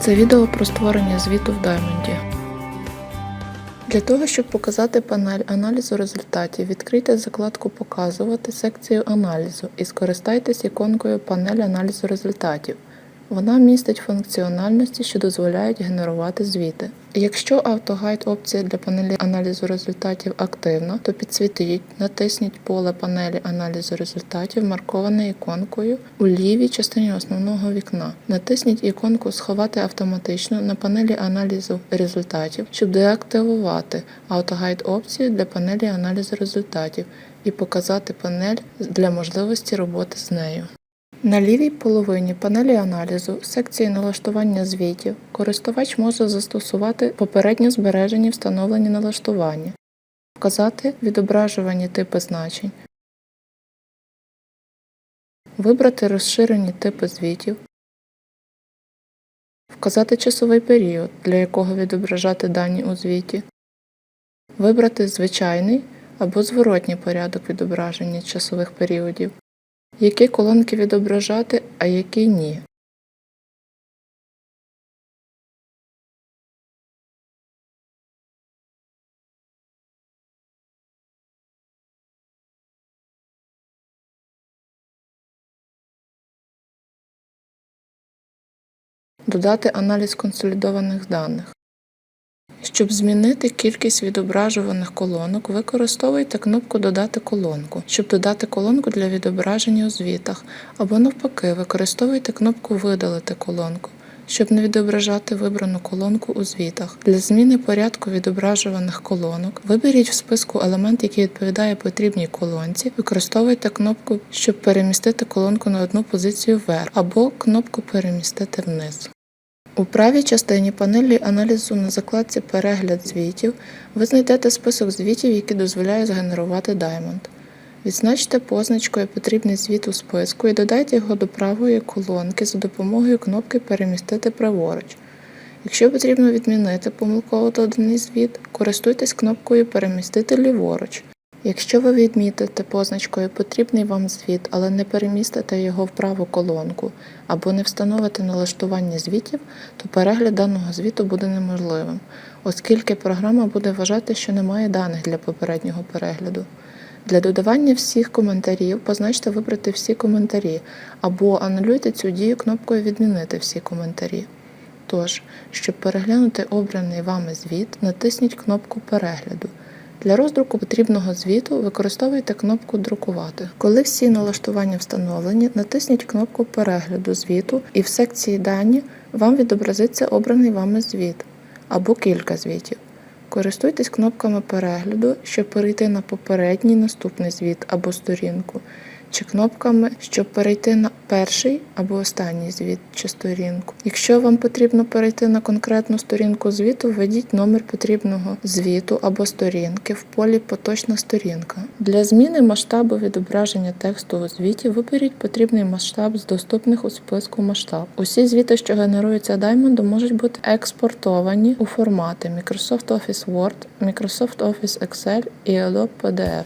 Це відео про створення звіту в Diamond. Для того, щоб показати панель аналізу результатів, відкрийте закладку Показувати секцію аналізу і скористайтесь іконкою Панель аналізу результатів. Вона містить функціональності, що дозволяють генерувати звіти. Якщо автогайд опція для панелі аналізу результатів активна, то підсвітіть, натисніть поле панелі аналізу результатів, марковане іконкою у лівій частині основного вікна. Натисніть іконку Сховати автоматично на панелі аналізу результатів, щоб деактивувати автогайд опцію для панелі аналізу результатів і показати панель для можливості роботи з нею. На лівій половині панелі аналізу секції налаштування звітів користувач може застосувати попередньо збережені встановлені налаштування, вказати відображувані типи значень, вибрати розширені типи звітів, вказати часовий період, для якого відображати дані у звіті, вибрати звичайний або зворотній порядок відображення часових періодів які колонки відображати, а які ні. Додати аналіз консолідованих даних. Щоб змінити кількість відображуваних колонок, використовуйте кнопку Додати колонку. Щоб додати колонку для відображення у звітах, або навпаки, використовуйте кнопку Видалити колонку. Щоб не відображати вибрану колонку у звітах. Для зміни порядку відображуваних колонок виберіть в списку елемент, який відповідає потрібній колонці. Використовуйте кнопку, щоб перемістити колонку на одну позицію вверх, або кнопку Перемістити вниз. У правій частині панелі аналізу на закладці Перегляд звітів ви знайдете список звітів, які дозволяє згенерувати Diamond. Відзначте позначкою потрібний звіт у списку і додайте його до правої колонки за допомогою кнопки Перемістити праворуч. Якщо потрібно відмінити помилково доданий звіт, користуйтесь кнопкою Перемістити ліворуч. Якщо ви відмітите позначкою потрібний вам звіт, але не перемістите його в праву колонку або не встановите налаштування звітів, то перегляд даного звіту буде неможливим, оскільки програма буде вважати, що немає даних для попереднього перегляду. Для додавання всіх коментарів позначте Вибрати всі коментарі або анулюйте цю дію кнопкою Відмінити всі коментарі. Тож, щоб переглянути обраний вами звіт, натисніть кнопку Перегляду. Для роздруку потрібного звіту використовуйте кнопку Друкувати. Коли всі налаштування встановлені, натисніть кнопку Перегляду звіту і в секції Дані вам відобразиться обраний вами звіт або кілька звітів. Користуйтесь кнопками перегляду, щоб перейти на попередній наступний звіт або сторінку, чи кнопками, щоб перейти на перший або останній звіт чи сторінку. Якщо вам потрібно перейти на конкретну сторінку звіту, введіть номер потрібного звіту або сторінки в полі Поточна сторінка. Для зміни масштабу відображення тексту у звіті виберіть потрібний масштаб з доступних у списку масштаб. Усі звіти, що генеруються Diamond, можуть бути експортовані у формати Microsoft Office Word, Microsoft Office Excel і Adobe PDF.